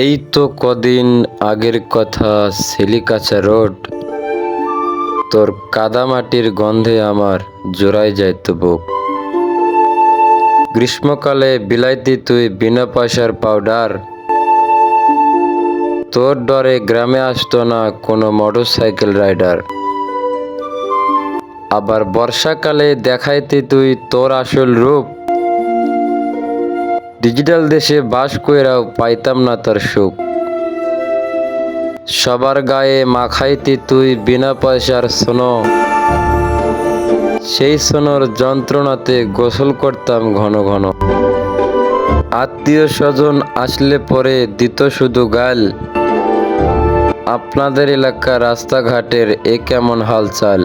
এই তো কদিন আগের কথা সেলিকাচা রোড। তোর কাদামাটির গন্ধে আমার জোড়ায় যাইত বুক। গ্রীষ্মকালে বিলাইতি তুই বিনা পয়সার পাউডার তোর ডরে গ্রামে আসতো না কোনো মোটর সাইকেল রাইডার আবার বর্ষাকালে দেখাইতি তুই তোর আসল রূপ। ডিজিটাল দেশে বাস কইরাও পাইতাম না তার সুখ। সবার গায়ে মাখাইতি তুই বিনা পয়সার সোনো। সেই সোনোর যন্ত্রণাতে গোসল করতাম ঘন ঘন। আত্মীয় স্বজন আসলে পরে দিত শুধু গাল। আপনাদের এলাকা রাস্তাঘাটের এ কেমন হালচাল।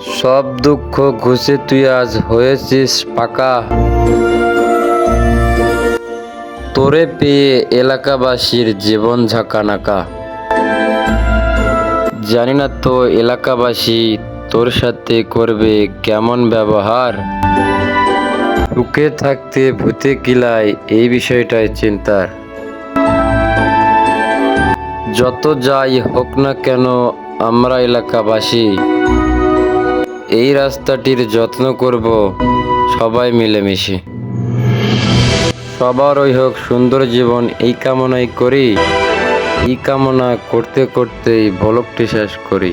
সব দুঃখ ঘুষে তুই আজ হয়েছিস পাকা। তোরে পেয়ে এলাকাবাসীর জীবন ঝাঁকানাকা। জানি না তো এলাকাবাসী তোর সাথে করবে কেমন ব্যবহার। সুখে থাকতে ভূতে কিলায় এই বিষয়টাই চিন্তার। যত যাই হোক না কেন আমরা এলাকাবাসী। এই রাস্তাটির যত্ন করব সবাই মিলেমিশে। সবারই হোক সুন্দর জীবন এই কামনাই করি, এই কামনা করতে করতেই ভলকটি শেষ করি।